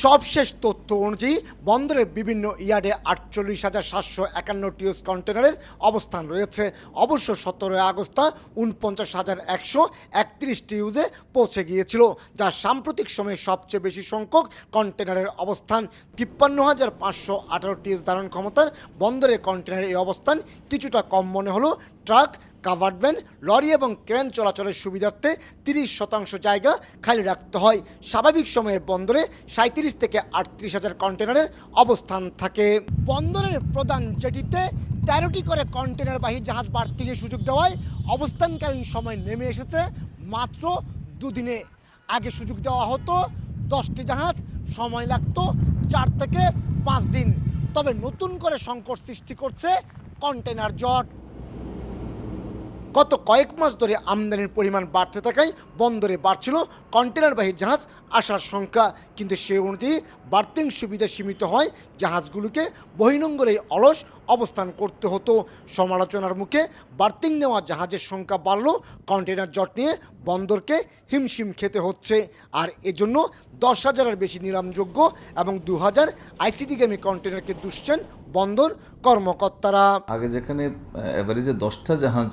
সবশেষ তথ্য অনুযায়ী বন্দরের বিভিন্ন ইয়ার্ডে আটচল্লিশ হাজার সাতশো একান্ন টিউস কন্টেনারের অবস্থান রয়েছে। অবশ্য সতেরোই আগস্ট তা উনপঞ্চাশ হাজার একশো একত্রিশ টিউজে পৌঁছে গিয়েছিল, যা সাম্প্রতিক সময়ে সবচেয়ে বেশি সংখ্যক কন্টেনারের অবস্থান। তিপ্পান্ন হাজার পাঁচশো আঠারো টিউজ ধারণ ক্ষমতার বন্দরের কন্টেনারের এই অবস্থান কিছুটা কম মনে হলো। ট্রাক কাভার্ড ভ্যান লরি এবং ক্রেন চলাচলের সুবিধার্থে তিরিশ শতাংশ জায়গা খালি রাখতে হয়। স্বাভাবিক সময়ে বন্দরে সাঁত্রিশ থেকে আটত্রিশ হাজার কন্টেনারের অবস্থান থাকে। বন্দরের প্রধান জেটিতে তেরোটি করে কন্টেনারবাহী জাহাজ বাড়তিকে সুযোগ দেওয়ায় অবস্থানকালীন সময় নেমে এসেছে মাত্র দুদিনে। আগে সুযোগ দেওয়া হতো দশটি জাহাজ, সময় লাগতো চার থেকে পাঁচ দিন। তবে নতুন করে সংকট সৃষ্টি করছে কন্টেনার জট। গত কয়েক মাস ধরে আমদানির পরিমাণ বাড়তে থাকায় বন্দরে বাড়ছিল কন্টেনারবাহী জাহাজ আসার সংখ্যা। কিন্তু সে অনুযায়ী বার্তিং সুবিধা সীমিত হয় জাহাজগুলোকে বহিনঙ্গলে অলস অবস্থান করতে হতো। সমালোচনার মুখে বার্তিং নেওয়া জাহাজের সংখ্যা বাড়লেও কন্টেনার জট নিয়ে বন্দরকে হিমশিম খেতে হচ্ছে। আর এজন্য দশ হাজারের বেশি নিলামযোগ্য এবং দু হাজার আইসিডিগামী কন্টেনারকে দুষছেন বন্দর কর্মকর্তারা। আগে যেখানে অ্যাভারেজে দশটা জাহাজ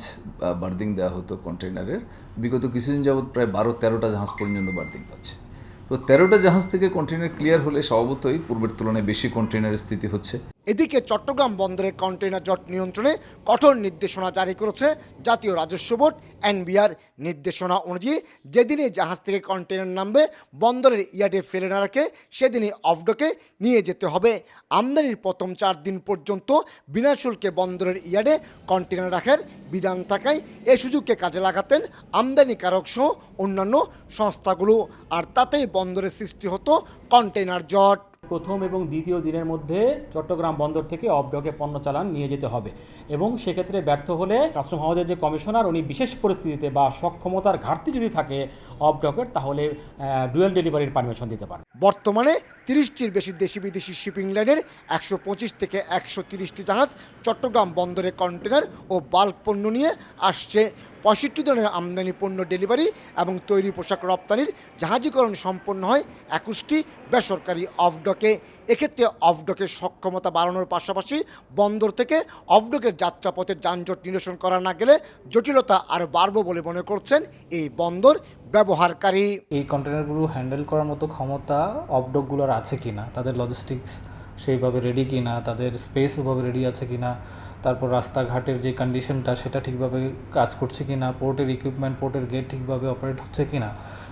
বার্দিং দেওয়া হতো কন্টেইনারের, বিগত কিছুদিন যাবৎ প্রায় বারো, তেরোটা জাহাজ পর্যন্ত বার্দিং পাচ্ছে তো তেরোটা জাহাজ থেকে কন্টেইনার ক্লিয়ার হলে স্বভাবতই পূর্বের তুলনায় বেশি কন্টেইনারের স্থিতি হচ্ছে। এদিকে চট্টগ্রাম বন্দরে কন্টেইনার জট নিয়ন্ত্রণে কঠোর নির্দেশনা জারি করেছে জাতীয় রাজস্ব বোর্ড, এনবিআর। নির্দেশনা অনুযায়ী যেদিনে জাহাজ থেকে কন্টেইনার নামবে, বন্দরের ইয়ার্ডে ফেলে না রাখে সেদিনই অফডকে নিয়ে যেতে হবে। আমদানির প্রথম চার দিন পর্যন্ত বিনা শুল্কে বন্দরের ইয়ার্ডে কন্টেইনার রাখার বিধান থাকায় এ সুযোগকে কাজে লাগাতেন আমদানিকারক সহ অন্যান্য সংস্থাগুলো। আর তাতেই বন্দরের সৃষ্টি হতো কন্টেইনার জট। প্রথম এবং দ্বিতীয় দিনের মধ্যে চট্টগ্রাম বন্দর থেকে অবডকে পণ্য চালান নিয়ে যেতে হবে এবং সেক্ষেত্রে ব্যর্থ হলে কাস্টম হাউসের যে কমিশনার, উনি বিশেষ পরিস্থিতিতে বা সক্ষমতার ঘাটতি যদি থাকে অবডকের তাহলে ডুয়েল ডেলিভারির পারমিশন দিতে পারেন বর্তমানে তিরিশটির বেশি দেশি বিদেশি শিপিং লাইনের একশো পঁচিশ থেকে একশো তিরিশটি জাহাজ চট্টগ্রাম বন্দরে কন্টেনার ও বাল্ক পণ্য নিয়ে আসছে। পঁয়ষট্টি ধরনের আমদানি পণ্য ডেলিভারি এবং তৈরি পোশাক রপ্তানির জাহাজীকরণ সম্পন্ন হয় একুশটি বেসরকারি অফডকে। এক্ষেত্রে অফডকের সক্ষমতা বাড়ানোর পাশাপাশি বন্দর থেকে অফডকের যাত্রাপথে যানজট নিরসন করা না গেলে জটিলতা আরও বাড়বে বলে মনে করছেন এই বন্দর ব্যবহারকারী। এই কন্টেনারগুলো হ্যান্ডেল করার মতো ক্ষমতা অপডকগুলোর আছে কি না তাদের লজিস্টিক্স সেইভাবে রেডি কি না তাদের স্পেস ওভাবে রেডি আছে কি না তারপর রাস্তাঘাটের যে কন্ডিশনটা সেটা ঠিকভাবে কাজ করছে কি না পোর্টের ইকুইপমেন্ট পোর্টের গেট ঠিকভাবে অপারেট হচ্ছে কি না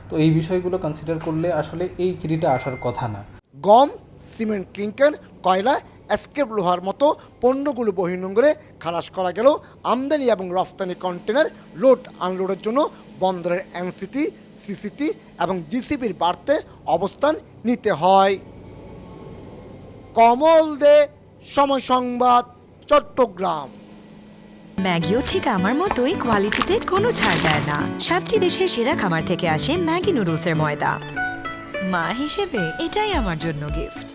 তো এই বিষয়গুলো কনসিডার করলে আসলে এই চিঠিটা আসার কথা না। গম সিমেন্ট, ক্লিংকার, কয়লা স্ক্রেপ লোহার মতো পণ্যগুলো বহির্নোঙ্গরে খালাস করা গেল। আমদানি এবং রফতানি কন্টেনার লোড আনলোডের জন্য বন্দরের এনসিটি, সিসিটি এবং জিসিবির বাড়তে অবস্থান নিতে হয়। কমল দে, সময় সংবাদ, চট্টগ্রাম। ম্যাগিও ঠিক আমার মতোই কোয়ালিটিতে কোনো ছাড় দেয় না। সাতটি দেশের সেরা খামার থেকে আসে ম্যাগি নুডলসের ময়দা। মা হিসেবে এটাই আমার জন্য গিফট